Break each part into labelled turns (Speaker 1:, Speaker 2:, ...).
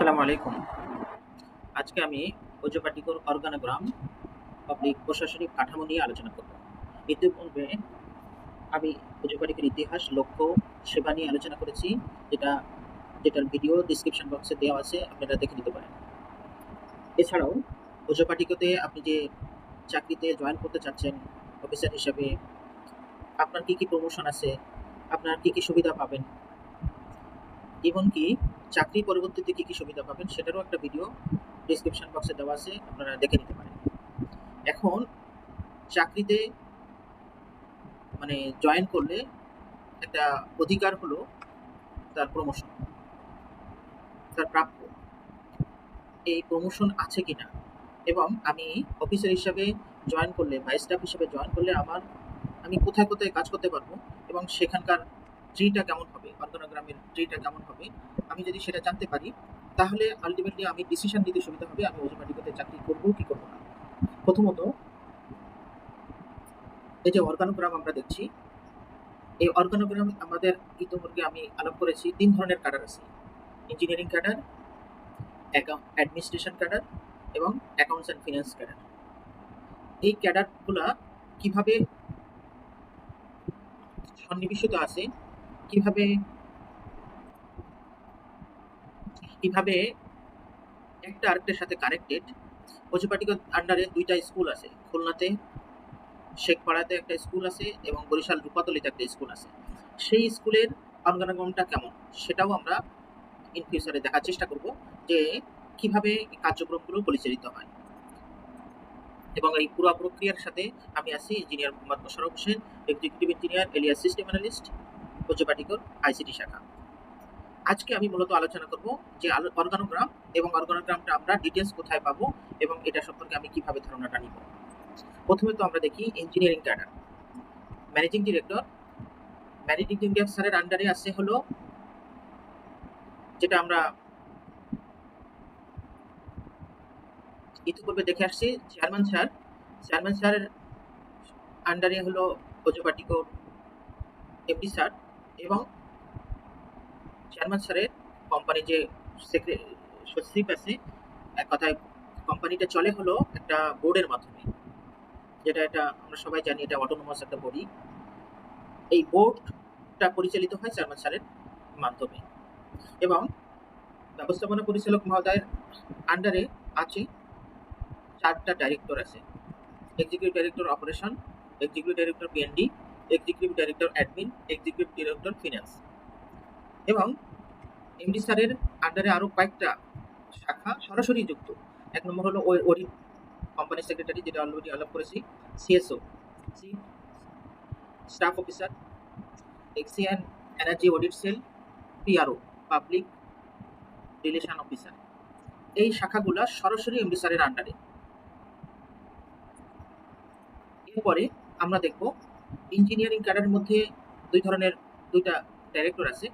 Speaker 1: আসসালামু আলাইকুম। আজকে আমি ওজোপাটিকর অর্গানোগ্রাম পাবলিক প্রশাসনিক কাঠামো নিয়ে আলোচনা করব। ইতিপূর্বে আমি ওজোপাটিকের ইতিহাস, লক্ষ্য, সেবা নিয়ে আলোচনা করেছি, যেটা, যেটার ভিডিও ডিসক্রিপশন বক্সে দেওয়া আছে, আপনারা দেখে নিতে পারেন। এছাড়াও, ওজোপাটিকতে আপনি যে চাকরিতে জয়েন করতে চাচ্ছেন, অফিসার হিসাবে, আপনার কি কি প্রমোশন আছে, আপনার কি কি সুবিধা পাবেন? এমনকি চাকরি পরবর্তীতে কি কি সুবিধা পাবেন সেটারও একটা ভিডিও ডিসক্রিপশন বক্সে দেওয়া আছে, আপনারা দেখে নিতে পারেন। এখন চাকরিতে মানে জয়েন করলে একটা অধিকার হলো তার প্রমোশন তার প্রাপ্য। এই প্রমোশন আছে কিনা? এবং আমি অফিসার হিসাবে জয়েন করলে বা স্টাফ হিসাবে জয়েন করলে আমার, আমি কোথায় কোথায় কাজ করতে পারব এবং সেখানকার ট্রিটা কেমন হবে? অর্গানোগ্রামের ট্রিটা কেমন হবে? আমি যদি সেটা জানতে পারি, তাহলে আলটিমেটলি আমি ডিসিশন নিতে সুবিধা হবে, আমি ওজোপাটিকতে চাকরি করব কি করব না। প্রথমত, এই যে অর্গানোগ্রাম আমরা দেখছি, এই অর্গানোগ্রাম আমাদের ইতিমধ্যে আমি আলাপ করেছি, তিন ধরনের ক্যাডার আছে। ইঞ্জিনিয়ারিং ক্যাডার অ্যাডমিনিস্ট্রেশন ক্যাডার এবং অ্যাকাউন্টস অ্যান্ড ফিনান্স ক্যাডার এই ক্যাডারগুলা কীভাবে সন্নিবেশিত আছে কীভাবে কীভাবে একটা আরেকটার সাথে কানেক্টেড পশুপাটিকার আন্ডারে দুইটা স্কুল আছে। খুলনাতে শেখপাড়াতে একটা স্কুল আছে এবং বরিশাল রূপাতলিতে একটা স্কুল আছে। সেই স্কুলের অর্গানোগ্রামটা কেমন সেটাও আমরা ইন ফিউচারে দেখার চেষ্টা করব যে কীভাবে কার্যক্রমগুলো পরিচালিত হয়। এবং এই পুরো প্রক্রিয়ার সাথে আমি আছি engineer Mohammad Mosharraf Hossain executive engineer alias system analyst পশুপাটিকর ICT শাখা। আজকে আমি মূলত আলোচনা করব যে অর্গানোগ্রাম এবং অর্গানোগ্রামটা আমরা ডিটেলস কোথায় পাবো এবং এটা সম্পর্কে আমি কীভাবে ধারণাটা নিব। প্রথমে তো আমরা দেখি engineering cadre managing director managing director স্যারের আন্ডারে আছে হলো যেটা আমরা ইতিপূর্বে দেখে আসছি চেয়ারম্যান স্যার। চেয়ারম্যান স্যারের আন্ডারে হলো ওজোপাটিকোর এমডি স্যার। এবং চেয়ারম্যান স্যারের কোম্পানি যে সচিব আছে, এক কথায় কোম্পানিটা চলে হলো একটা বোর্ডের মাধ্যমে। যেটা এটা আমরা সবাই জানি এটা অটোনোমাস একটা বডি এই বোর্ডটা পরিচালিত হয় চেয়ারম্যান স্যারের মাধ্যমে। এবং ব্যবস্থাপনা পরিচালক মহোদয়ের আন্ডারে আছে চারটা ডাইরেক্টর আছে। Executive director operation executive director PND executive director admin executive director finance এবং এমডি স্যারের আন্ডারে আরও কয়েকটা শাখা সরাসরি যুক্ত। এক নম্বর হলো অডিট কোম্পানি সেক্রেটারি যেটা অলরেডি আলাপ করেছি CSO C staff officer XEN energy audit cell PRO public relation officer এই শাখাগুলো সরাসরি এমডি স্যারের আন্ডারে এরপরে আমরা দেখব ইঞ্জিনিয়ারিং ক্যাডারের মধ্যে দুই ধরনের দুইটা ডাইরেক্টর আছে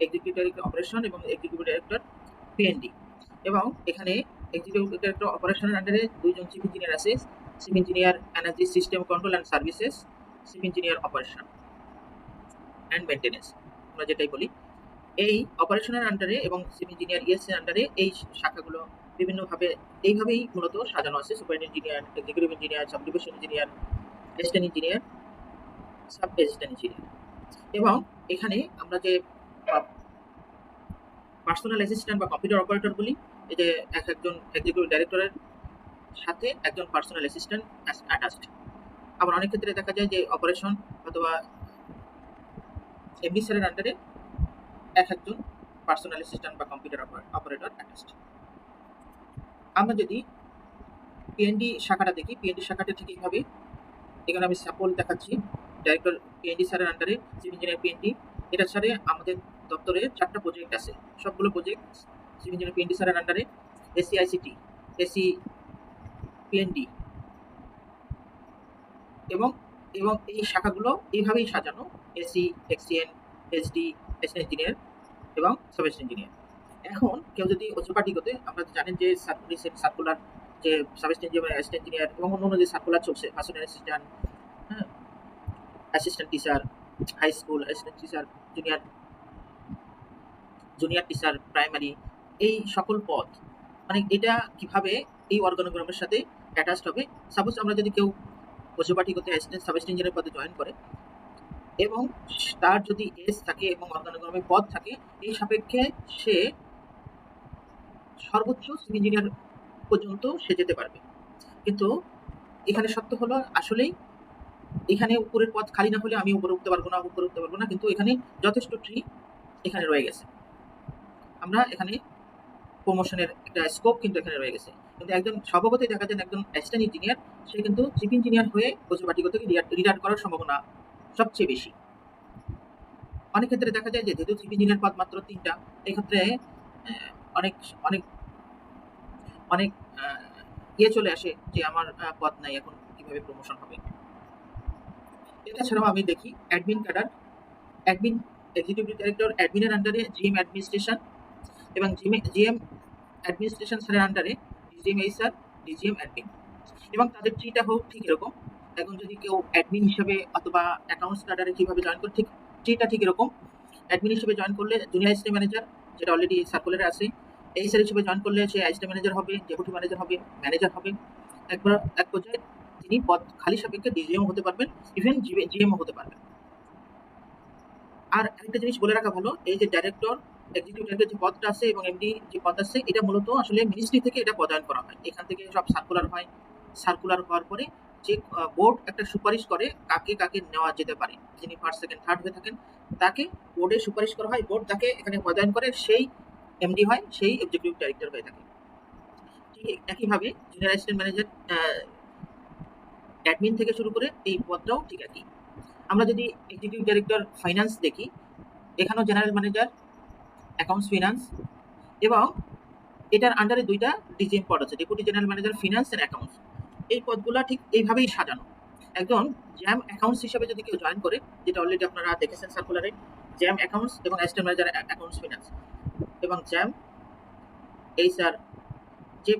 Speaker 1: এক্সিকিউটিভ ডাইরেক্টর অপারেশন এবং এক্সিকিউটিভ ডাইরেক্টর পিএনডি এবং এখানে এক্সিকিউটিভ ডাইরেক্টর অপারেশনের আন্ডারে দুইজন চিফ ইঞ্জিনিয়ার আছে chief engineer energy system control and services chief engineer operation and maintenance আমরা যেটাই বলি। এই অপারেশনের আন্ডারে এবং চিফ ইঞ্জিনিয়ার ইএস এর আন্ডারে এই শাখাগুলো বিভিন্নভাবে এইভাবেই মূলত সাজানো আছে super engineer executive engineer sub division engineer assistant engineer sub assistant engineer এবং এখানে আমরা যে পার্সোনাল অ্যাসিস্ট্যান্ট বা কম্পিউটার অপারেটর বলি, এই যে এক একজন এক্সিকিউটিভ ডাইরেক্টরের সাথে একজন পার্সোনাল অ্যাসিস্ট্যান্ট অ্যাটাচড আবার অনেক ক্ষেত্রে দেখা যায় যে অপারেশন অথবা এমডি স্যারের আন্ডারে এক একজন পার্সোনাল অ্যাসিস্ট্যান্ট বা কম্পিউটার অপারেটর অ্যাটাচড আমরা যদি পিএনডি শাখাটা দেখি পিএনডি শাখাটা ঠিক এইভাবে, এখানে আমি স্যাম্পল দেখাচ্ছি। ডাইরেক্টর পিএনডি স্যারের আন্ডারে চিফ ইঞ্জিনিয়ার পিএনডি এটা ছাড়ে আমাদের দপ্তরে চারটা প্রজেক্ট আছে। সবগুলো প্রজেক্ট চিফ ইঞ্জিনিয়ার পিএনডি স্যারের আন্ডারে এসি আইসিটি এসি পিএনডি এবং এবং এই শাখাগুলো এইভাবেই সাজানো AC XEN SD SN engineer এবং সাব ইঞ্জিনিয়ার এখন কেউ যদি ওচোপাটিকতে আমরা জানেন যে সার্কুলার যে সাব ইঞ্জিনিয়ার অ্যাসিস্ট্যান্ট ইঞ্জিনিয়ার এবং অন্য অন্য যে সার্কুলার চলছে personal assistant assistant teacher high school assistant teacher junior junior teacher primary এই সকল পদ। মানে এটা কীভাবে এই অর্গানোগ্রামের সাথে অ্যাটাচড হবে? সাপোজ আমরা যদি কেউ করতে অ্যাসিস্ট্যান্ট সাব ইঞ্জিনিয়ারের পদে জয়েন করে, এবং তার যদি এস থাকে এবং অর্গানোগ্রামে পদ থাকে, এই সাপেক্ষে সে সর্বোচ্চ ইঞ্জিনিয়ার পর্যন্ত সে যেতে পারবে। কিন্তু এখানে সত্য হলো, আসলেই এখানে উপরের পথ খালি না হলে আমি উপরে উঠতে পারব না, উপরে উঠতে পারব না, কিন্তু এখানে যথেষ্ট ট্রি এখানে রয়ে গেছে। আমরা এখানে প্রমোশনের একটা স্কোপ কিন্তু এখানে রয়ে গেছে। কিন্তু একজন স্বভাবতই দেখা যায় একজন অ্যাসিস্ট্যান্ট ইঞ্জিনিয়ার সে কিন্তু চিফ ইঞ্জিনিয়ার হয়ে পশুপাঠিক থেকে রিটায়ার করার সম্ভাবনা সবচেয়ে বেশি। অনেক ক্ষেত্রে দেখা যায় যে, যেহেতু চিফ ইঞ্জিনিয়ার পদ মাত্র তিনটা, এক্ষেত্রে অনেক অনেক অনেক ইয়ে চলে আসে যে, আমার পদ নাই, এখন কীভাবে প্রমোশন হবে? এটা ছাড়াও আমি দেখি admin cadre admin executive director অ্যাডমিনের আন্ডারে জিএম অ্যাডমিনিস্ট্রেশন এবং জিএম অ্যাডমিনিস্ট্রেশন স্যারের আন্ডারে ডিজিএম এই স্যার ডিজিএম অ্যাডমিন এবং তাদের ট্রিটা হোক ঠিক এরকম। এখন যদি কেউ অ্যাডমিন হিসেবে অথবা অ্যাকাউন্টস ক্যাডারে কীভাবে জয়েন করে, ঠিক ট্রিটা ঠিক এরকম। অ্যাডমিন হিসেবে জয়েন করলে জুনিয়র অ্যাসিস্ট্যান্ট ম্যানেজার যেটা অলরেডি সার্কুলারে আছে, এই স্যার হিসেবে জয়েন করলে সে অ্যাসিস্ট্যান্ট ম্যানেজার হবে ডেপুটি ম্যানেজার হবে ম্যানেজার হবে। একবার এক পর্যায়ে তিনি পদ খালি সাপেক্ষে ডিজিএম হতে পারবেন ইভেন জিএমও হতে পারবেন। আর একটা জিনিস বলে রাখা ভালো, এই যে ডাইরেক্টর এক্সিকিউটিভ ডাইরেক্টর যে পদটা আছে এবং এমডি যে পদ আছে, এটা মূলত আসলে মিনিস্ট্রি থেকে এটা পদায়ন করা হয়। এখান থেকে সব সার্কুলার হয়। সার্কুলার হওয়ার পরে যে বোর্ড একটা সুপারিশ করে কাকে কাকে নেওয়া যেতে পারে। যিনি ফার্স্ট সেকেন্ড থার্ড হয়ে থাকেন, তাকে বোর্ডে সুপারিশ করা হয়। বোর্ড তাকে এখানে পদায়ন করে, সেই এমডি হয়, সেই এক্সিকিউটিভ ডাইরেক্টর হয়ে থাকে। ঠিক একইভাবে জুনিয়র অ্যাসিস্ট্যান্ট ম্যানেজার অ্যাডমিন থেকে শুরু করে এই পদটাও ঠিক একই। আমরা যদি এক্সিকিউটিভ ডাইরেক্টর ফাইন্যান্স দেখি, এখানেও জেনারেল ম্যানেজার অ্যাকাউন্টস ফিনান্স এবং এটার আন্ডারে দুইটা ডিজিএম পদ আছে deputy general manager finance and accounts এই পদগুলো ঠিক এইভাবেই সাজানো। একজন জ্যাম অ্যাকাউন্টস হিসাবে যদি কেউ জয়েন করে, যেটা অলরেডি আপনারা দেখেছেন সার্কুলারে জ্যাম অ্যাকাউন্টস এবং অ্যাসিস্ট্যান্ট ম্যানেজার অ্যাকাউন্টস ফিনান্স এবং জ্যাম এই স্যার যে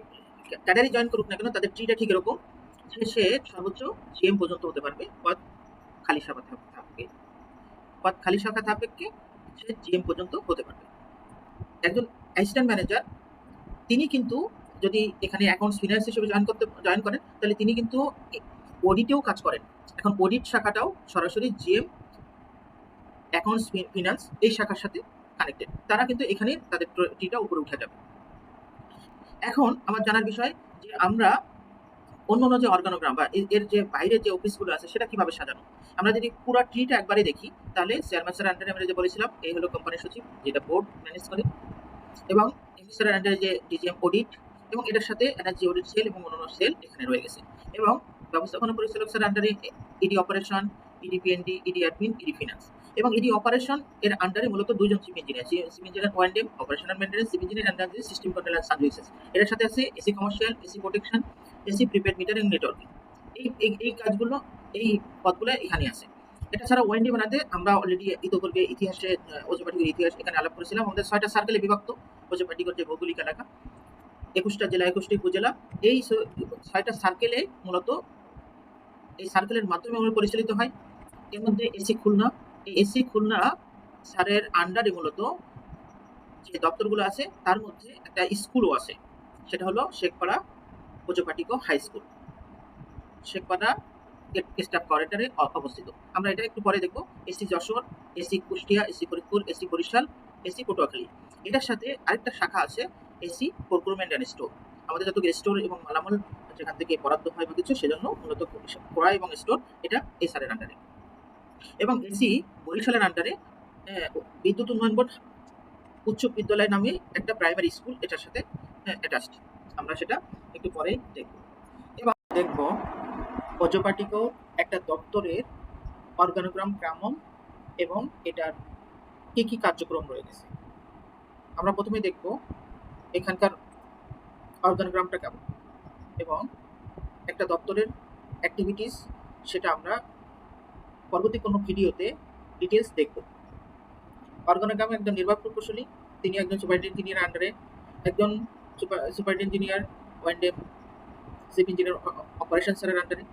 Speaker 1: ক্যাডারি জয়েন করুক না কেন, তাদের ট্রিটা ঠিক এরকম। সে সর্বোচ্চ জিএম পর্যন্ত হতে পারবে পদ খালি শাখা থাক- থাকবে। পদ খালি শাখা সাপেক্ষে সে জিএম পর্যন্ত হতে পারবে। একজন অ্যাসিস্ট্যান্ট ম্যানেজার তিনি কিন্তু যদি এখানে অ্যাকাউন্টস ফিনান্স হিসেবে জয়েন করতে জয়েন করেন, তাহলে তিনি কিন্তু অডিটেও কাজ করেন। এখন অডিট শাখাটাও সরাসরি জিএম অ্যাকাউন্টস ফিনান্স এই শাখার সাথে কানেক্টেড তারা কিন্তু এখানে তাদের ট্রিটা উপরে উঠে যাবে। এখন আমার জানার বিষয় যে আমরা অন্য অন্য যে অর্গানোগ্রাম বা এর- যে বাইরের যে অফিসগুলো আছে, সেটা কীভাবে সাজানো? আমরা যদি পুরো ট্রিটা একবারে দেখি, তাহলে চেয়ারম্যান স্যার আন্ডারে আমরা যে বলেছিলাম, এই হলো কোম্পানির সচিব, যেটা বোর্ড ম্যানেজ করে। এবং এমডি স্যারের আন্ডারে যে ডিজিএম অডিট এবং এটার সাথে এনার্জি অডিট সেল এবং অন্যান্য সেল এখানে রয়ে গেছে। এবং ব্যবস্থাপনা পরিচালক স্যার আন্ডারে ED operation ED PND ED admin ED finance এবং ইডি অপারেশন এর আন্ডারে মূলত দুজন chief engineer chief engineer one Dame operational maintenance chief engineer under system control services এর সাথে আছে AC commercial AC protection AC prepaid metering networking এই এই কাজগুলো, এই পথগুলো এখানে আছে। এটা ছাড়া ওয়েন্ডি বানাতে আমরা অলরেডি ইতোপূর্বে ইতিহাসে ওজপাটিকের ইতিহাস এখানে আলাপ করেছিলাম। আমাদের ছয়টা সার্কেলে বিভক্ত ওজপাটিকর যে ভৌগোলিক এলাকা। একুশটা জেলা, একুশটি উপজেলা। এই ছয়টা সার্কেলে মূলত এই সার্কেলের মাধ্যমে আমরা পরিচালিত হয়। এর মধ্যে এসি খুলনা। এই এসি খুলনা স্যারের আন্ডারে মূলত যে দপ্তরগুলো আছে, তার মধ্যে একটা স্কুলও আছে। সেটা হলো Shekhpara Ozopadico high school Shekhpara staff কোয়ার্টারে অবস্থিত। আমরা এটা একটু পরে দেখব। AC Jessore, AC Kushtia, AC Faridpur, AC Barishal, AC Patuakhali. এটার সাথে আরেকটা শাখা আছে, এসি প্রকুরমেন্ট অ্যান্ড স্টোর আমাদের যত স্টোর এবং মালামাল যেখান থেকে বরাদ্দ হয় বা কিছু, সেজন্য মূলত ক্রয় এবং স্টোর এটা এসআরের আন্ডারে এবং এসি বরিশালের আন্ডারে বিদ্যুৎ উন্নয়ন বোর্ড উচ্চ বিদ্যালয় নামে একটা প্রাইমারি স্কুল এটার সাথে অ্যাটাচড আমরা সেটা একটু পরে দেখব। এবং দেখব অজপাটিকো একটা দপ্তরের অর্গানোগ্রাম কেমন এবং এটার কি কি কার্যক্রম রয়ে গেছে আমরা প্রথমে দেখব এখানকার অর্গানোগ্রামটা কেমন এবং একটা দপ্তরের অ্যাক্টিভিটিস সেটা আমরা পরবর্তী কোনো ভিডিওতে ডিটেলস দেখব। অর্গানোগ্রামে একজন নির্বাহী প্রকৌশলী, তিনি একজন ইঞ্জিনিয়ার আন্ডারে একজন সুপারিট engineer one day chief engineer operation স্যারের আন্ডারে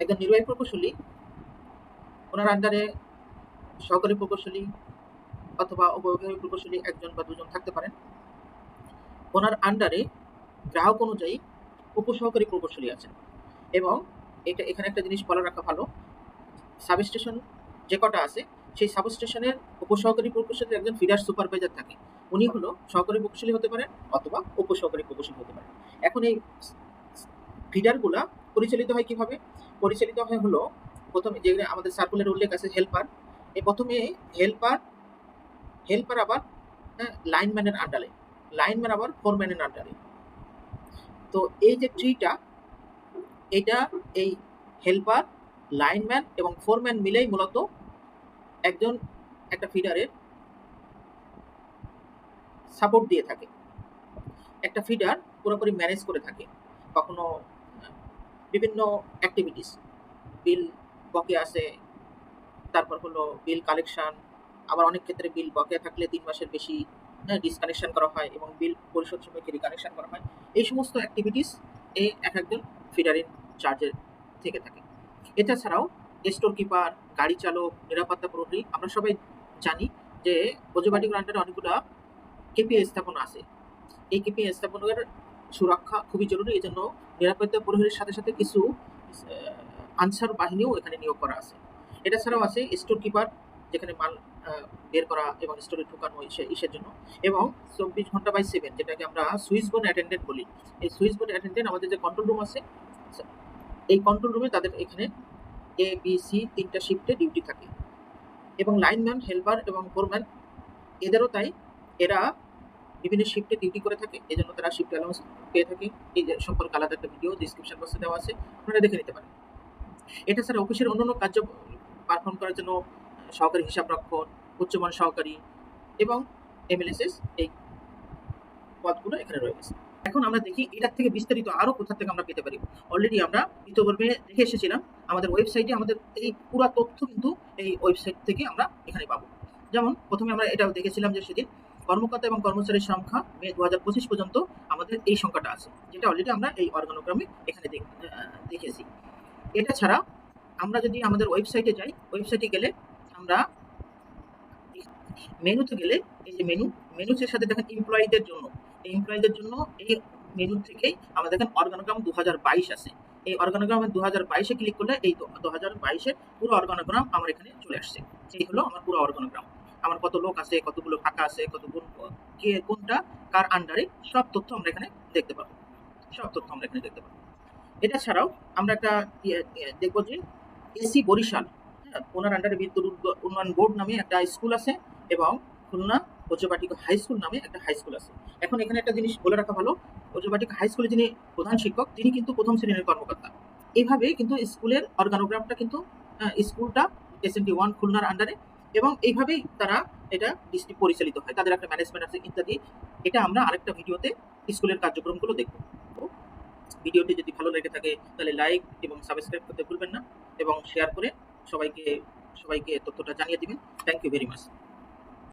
Speaker 1: একজন নির্বাহী প্রকৌশলী, ওনার আন্ডারে সহকারী প্রকৌশলী অথবা উপবিভাগীয় প্রকৌশলী একজন বা দুজন থাকতে পারেন। ওনার আন্ডারে গ্রাহক অনুযায়ী উপসহকারী প্রকৌশলী আছেন। এবং এটা, এখানে একটা জিনিস বলা রাখা ভালো সাবস্টেশন যে কটা আছে, সেই সাবস্টেশনের উপসহকারী প্রকৌশলী একজন ফিডার সুপারভাইজার থাকে। উনি হলো সহকারী প্রকৌশলী হতে পারেন অথবা উপসহকারী প্রকৌশলী হতে পারেন। এখন এই ফিডারগুলা পরিচালিত হয় কীভাবে? পরিচালিত হয় হলো প্রথমে যেগুলো আমাদের সার্কুলার উল্লেখ আছে হেল্পার এই প্রথমে হেল্পার হেল্পার আবার লাইনম্যানের আন্ডারে লাইনম্যান আবার ফোরম্যানের আন্ডারে তো এই যে ট্রিটা এটা এই হেল্পার লাইনম্যান এবং ফোরম্যান মিলেই মূলত একজন একটা ফিডারের সাপোর্ট দিয়ে থাকে। একটা ফিডার পুরোপুরি ম্যানেজ করে থাকে। কখনো বিভিন্ন অ্যাক্টিভিটিস বিল বকে আসে তারপর হলো বিল কালেকশন আবার অনেক ক্ষেত্রে বিল বকেয়া থাকলে তিন মাসের বেশি ডিসকানেকশন করা হয় এবং বিল পরিশোধ সময়কে রিকানেকশন করা হয়, এই সমস্ত অ্যাক্টিভিটিস এই এক একজন ফিডারের চার্জের থেকে থাকে। এটা ছাড়াও স্টোর কিপার গাড়ি চালক, নিরাপত্তা প্রহরী, আমরা সবাই জানি যে ওজোবাটিগুলো আন্ডারে অনেকগুলো কেপিআই স্থাপনা আছে। এই কেপিআই স্থাপনের সুরক্ষা খুবই জরুরি এই জন্য নিরাপত্তা প্রহরীর সাথে সাথে কিছু আনসার বাহিনীও এখানে নিয়োগ করা আছে। এটা ছাড়াও আছে স্টোর কিপার যেখানে মাল বের করা এবং স্টোরে ঢুকানো ইসে, ইসের জন্য। এবং চব্বিশ ঘণ্টা বাই সেভেন যেটাকে আমরা সুইচ বোর্ড অ্যাটেন্ডেন্ট বলি। এই সুইচ বোর্ড অ্যাটেন্ডেন্ট আমাদের যে কন্ট্রোল রুম আছে, এই কন্ট্রোল রুমে তাদের এখানে এ বি সি তিনটা শিফটে ডিউটি থাকে। এবং লাইনম্যান হেল্পার এবং ফোরম্যান এদেরও তাই এরা বিভিন্ন শিফটে ডিউটি করে থাকে এই জন্য তারা শিফট অ্যালাউন্স পেয়ে থাকে। এই সম্পর্কে আলাদা একটা ভিডিও ডিসক্রিপশন বক্সে দেওয়া আছে, আপনারা দেখে নিতে পারেন। এটা ছাড়া অফিসের অন্যান্য কার্য পারফর্ম করার জন্য সহকারী হিসাব রক্ষণ উচ্চমান সহকারী এবং এমএলএসএস এই পদগুলো এখানে রয়েছে। এখন আমরা দেখি এটার থেকে বিস্তারিত আরও কোথা থেকে আমরা পেতে পারি। অলরেডি আমরা ইতিপূর্বে দেখে এসেছিলাম, আমাদের ওয়েবসাইটে আমাদের এই পুরো তথ্য কিন্তু এই ওয়েবসাইট থেকে আমরা এখানে পাবো। যেমন প্রথমে আমরা এটাও দেখেছিলাম যে সেদিন কর্মকর্তা এবং কর্মচারীর সংখ্যা মে দু হাজার পঁচিশ পর্যন্ত আমাদের এই সংখ্যাটা আছে, যেটা অলরেডি আমরা এই অর্গানোগ্রামে এখানে দেখ- দেখেছি। এটা ছাড়া আমরা যদি আমাদের ওয়েবসাইটে যাই ওয়েবসাইটে গেলে আমরা মেনুতে গেলে এই যে মেনু মেনুর সাথে দেখেন এমপ্লয়ীদের জন্য। এই এমপ্লয়ীদের জন্য এই মেনু থেকেই আমাদের দেখেন অর্গানোগ্রাম দু হাজার বাইশ আছে। এই অর্গানোগ্রামে দু হাজার বাইশে ক্লিক করলে এই দু হাজার বাইশের পুরো অর্গানোগ্রাম আমার এখানে চলে আসছে। এই হলো আমার পুরো অর্গানোগ্রাম আমার কত লোক আছে কতগুলো ফাঁকা আছে কত কে কোনটা কার আন্ডারে সব তথ্য আমরা এখানে দেখতে পাবো। সব তথ্য আমরা এখানে দেখতে পাবো। এটা ছাড়াও আমরা একটা ইয়ে- ইয়ে দেখব যে এসি বরিশাল হ্যাঁ ওনার আন্ডারে বিদ্যুৎ উন্নয়ন বোর্ড নামে একটা স্কুল আছে এবং খুলনা ওজবাটিকা হাই স্কুল নামে একটা হাই স্কুল আছে। এখন এখানে একটা জিনিস বলে রাখা ভালো ওজবাটিকা হাই স্কুলে যিনি প্রধান শিক্ষক তিনি কিন্তু প্রথম শ্রেণির কর্মকর্তা। এইভাবে কিন্তু স্কুলের অর্গানোগ্রামটা কিন্তু আহ, স্কুলটা এস এন ওয়ান খুলনার আন্ডারে এবং এইভাবেই তারা এটা ডিস্ট্রিক্ট পরিচালিত হয়। তাদের একটা ম্যানেজমেন্ট আছে, ইত্যাদি। এটা আমরা আরেকটা ভিডিওতে স্কুলের কার্যক্রমগুলো দেখব। ভিডিওটি যদি ভালো লেগে থাকে, তাহলে লাইক এবং সাবস্ক্রাইব করতে ভুলবেন না এবং শেয়ার করে সবাইকে সবাইকে তথ্যটা জানিয়ে দিবেন। Thank you very much